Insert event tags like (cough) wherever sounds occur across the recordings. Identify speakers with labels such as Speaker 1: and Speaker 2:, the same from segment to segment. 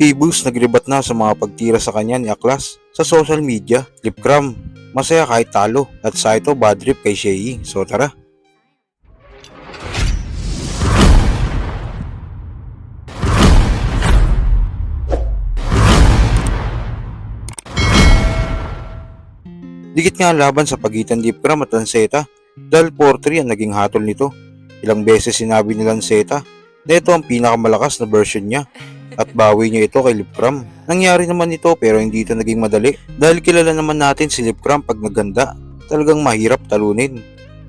Speaker 1: Ibus naglibat na sa mga pagtira sa kanya ni Aklas sa social media. Lipcram, masaya kahit talo at sa ito bad trip kay Shei. So tara. Dikit nga laban sa pagitan ni Lipcram at Lanceta dahil 4-3 ang naging hatol nito. Ilang beses sinabi ni Lanceta na ito ang pinakamalakas na version niya at bawi niya ito kay Lipcram. Nangyari naman ito pero hindi ito naging madali dahil kilala naman natin si Lipcram pag naganda. Talagang mahirap talunin.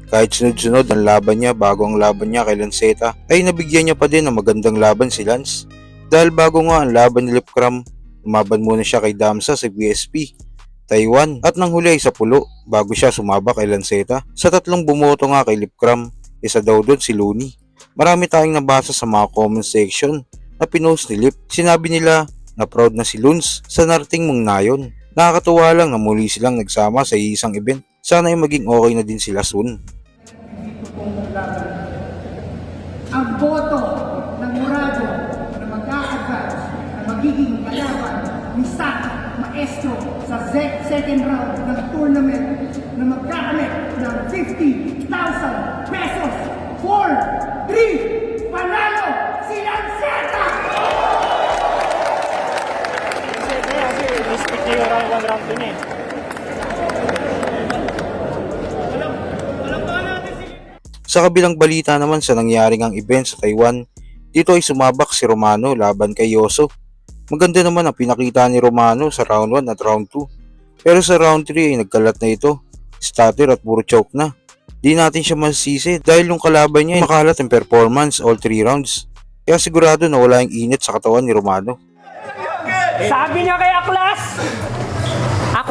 Speaker 1: Kahit sunod-sunod ang laban niya bago ang laban niya kay Lanceta ay nabigyan niya pa din ng magandang laban si Lance. Dahil bago nga ang laban ni Lipcram, umaban muna siya kay Damsa sa BSP, Taiwan at nang huli ay sa pulo bago siya sumaba kay Lanceta. Sa tatlong bumoto nga kay Lipcram, isa daw doon si Looney. Marami tayong nabasa sa mga comment section na pinost ni Lip. Sinabi nila na proud na si Luns sa narating mong nayon. Nakakatuwa lang na muli silang nagsama sa isang event. Sana ay maging okay na din sila soon.
Speaker 2: ang boto ng Murado na mag-a-advance na magiging kalaban ni Sat Maestro sa se- second round ng tournament na magkakamit ng 50,000 pesos. 4, 3, panalo
Speaker 1: Sa kabilang balita naman sa nangyaring ang event sa Taiwan, dito ay sumabak si Romano laban kay Yoso. Maganda naman ang pinakita ni Romano sa round 1 at round 2. Pero sa round 3 ay nagkalat na ito. Stutter at puro choke na. Di natin siya masisi dahil yung kalaban niya ay makalat ang performance all 3 rounds. Kaya sigurado na wala yung init sa katawan ni Romano.
Speaker 3: Sabi niya kay Aklas,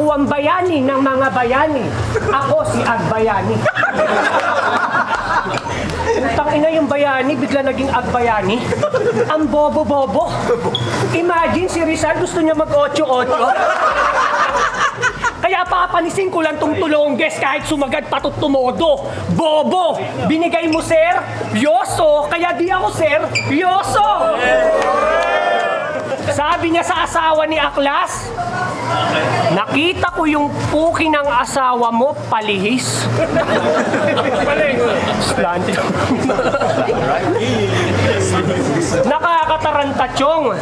Speaker 3: ako ang bayani ng mga bayani. Ako si Agbayani. Utang ina yung bayani, bigla naging agbayani. Ang bobo-bobo. Imagine si Rizal gusto niya mag-8-8. Kaya papanisin ko lang tong tulongges kahit sumagad patot tumodo. Bobo! Binigay mo, sir? Yoso! Kaya di ako, sir? Yoso! Sabi niya sa asawa ni Aklas, Nakita ko yung puki ng asawa mo palihis. Slanted. Nakakataranta, Chong.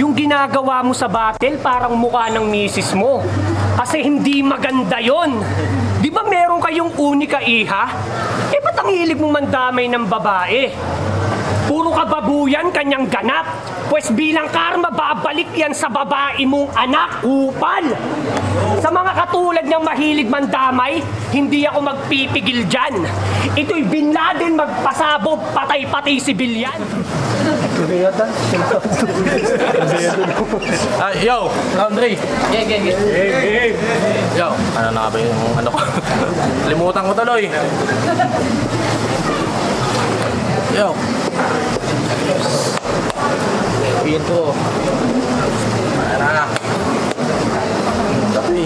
Speaker 3: Yung ginagawa mo sa battle parang mukha ng misis mo. Kasi hindi maganda yon. Di ba meron kayong unika iha? Eh ba't ang hilig mong mandamay ng babae? Puro kababuyan kanyang ganap. Pues bilang karma, babalik yan sa babae mong anak, upal. Sa mga katulad niyang mahilig mandamay, hindi ako magpipigil dyan. Ito'y Bin Laden magpasabog, patay-patay si Bilyan. (laughs)
Speaker 4: Ah, yo, 3.
Speaker 3: Yeah, yeah, yeah.
Speaker 4: Yo, ano na ba yung ano ko? (laughs) Limutan ko tuloy. Yo. Pin ko. Na. Tapi.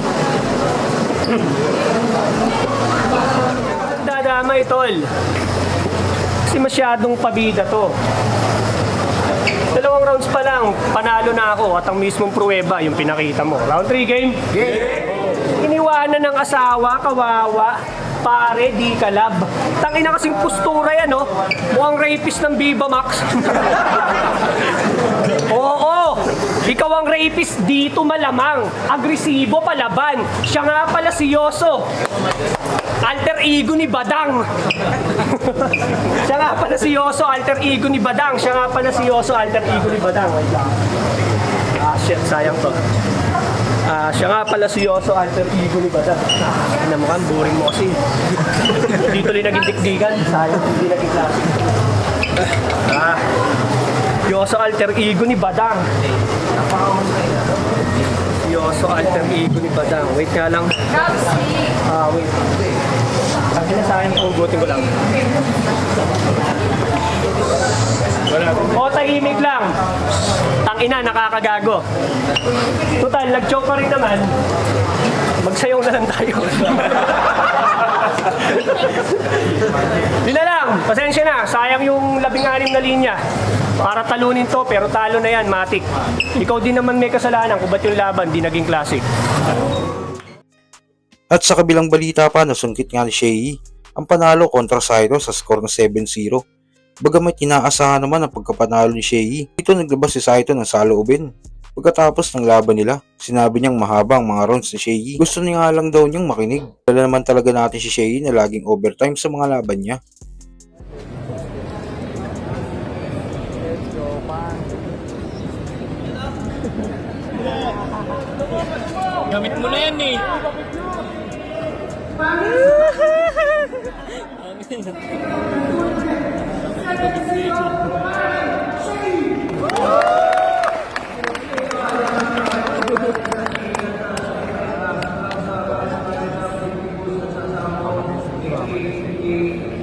Speaker 3: Dadamay, tol. Kasi masyadong pabida to. Dalawang rounds pa lang, panalo na ako at ang mismong pruweba yung pinakita mo. Round 3 game? Game! Iniwanan ng asawa, kawawa, pare, di kalab. Tangina kasing postura yan, no? Mukhang rapist ng Viva Max. (laughs) Oo! Ikaw ang rapist dito malamang. Agresibo palaban. (laughs) Siya nga pala si Yoso. Alter ego ni Badang. Siya nga pala si Yoso, alter ego ni Badang. Siya nga pala si Yoso, alter ego ni Badang. Ah, shit, sayang to. Ah, siya nga pala si Yoso, alter ego ni Badang. Ano mo kan, boring mo kasi. (laughs) Dito rin naging dikdikan. Sayang, hindi naging klase. Ah, Yoso, alter ego ni Badang. Yoso, alter ego ni Badang. Wait nga lang. Ah, wait. Na sa akin, ugutin ko lang. O, tahimik lang. Tangina, nakakagago. Total, nag-choke pa rin naman. Magsayaw na lang tayo. (laughs) Yun na lang, pasensya na. Sayang yung labing-anim na linya. Para talunin to, pero talo na yan, matik. Ikaw din naman may kasalanan kung ba't yung laban di naging classic.
Speaker 1: At sa kabilang balita pa, nasungkit nga ni Shea ang panalo kontra Saito sa score na 7-0. Bagamat inaasahan naman ang pagkapanalo ni Shea, ito naglabas si Saito ng saloobin. Pagkatapos ng laban nila, sinabi niyang mahaba ang mga rounds ni Shea. Gusto niya nga lang daw niyang makinig. Dala naman talaga natin si Shea na laging overtime sa mga laban niya.
Speaker 4: Gamit mo na yan eh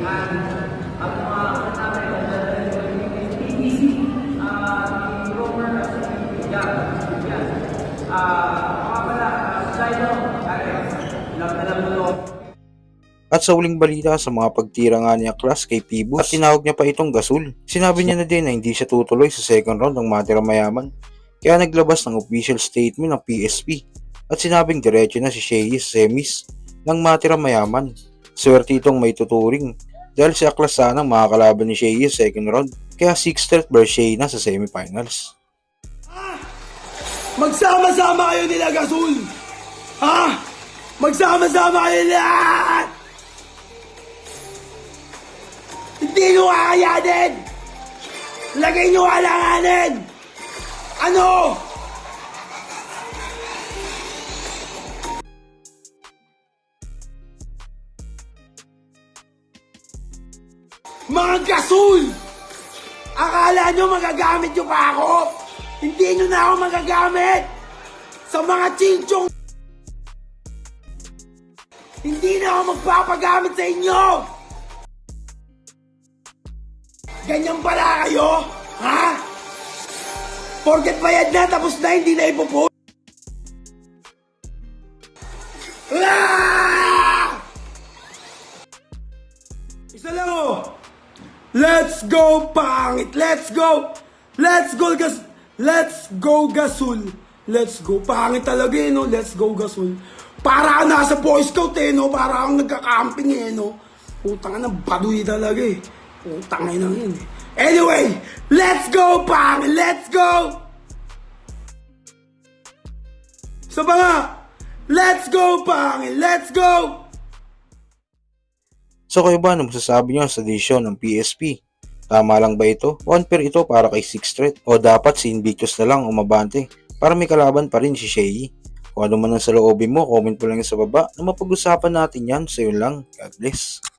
Speaker 4: and
Speaker 1: At sa uling balita sa mga pagtira nga niya class kay Pibus at tinawag niya pa itong gasol. Sinabi niya na din na hindi siya tutuloy sa second round ng Matira Mayaman. Kaya naglabas ng official statement ng PSP at sinabing diretso na si Shea sa semis ng Matira Mayaman. Swerte itong may tuturing dahil si Aklas sanang makakalaban ni Shea sa second round. Kaya 6th threat versus Shea na sa semifinals.
Speaker 5: Magsama-sama kayo nila, Gasul! Ha? Magsama-sama kayo lahat! Hindi nyo kakayanin! Lagay nyo alanganin! Ano? Mga gasul! Akala nyo magagamit nyo pa ako? Hindi nyo na ako magagamit! Sa mga chinchong Hindi na ako magpapagamit sa inyo! Ganyan pala kayo? Ha? Porket bayad na tapos na hindi na ipopost? Ah! Isa oh! Let's go, pangit! Let's go! Let's go, gas... Let's go, gasul! Let's go. Pangit talaga eh, no? Let's go, gasul. Para nasa Boy Scout eh, no? Para kang nagka-camping eh, no? Utang na, baduy talaga eh. Utang na yun eh. Anyway, let's go, pangit! Let's go! Sa ba nga? Let's go, pangit! Let's go!
Speaker 1: So kayo ba ano masasabi niyo sa desisyon ng PSP? Tama lang ba ito? One pair ito para kay 6 threat? O dapat si Invictus na lang umabante para may kalaban pa rin si Shea? Kung ano man ang sa loobin mo, comment mo lang sa baba na mapag-usapan natin yan. So yun lang. God bless.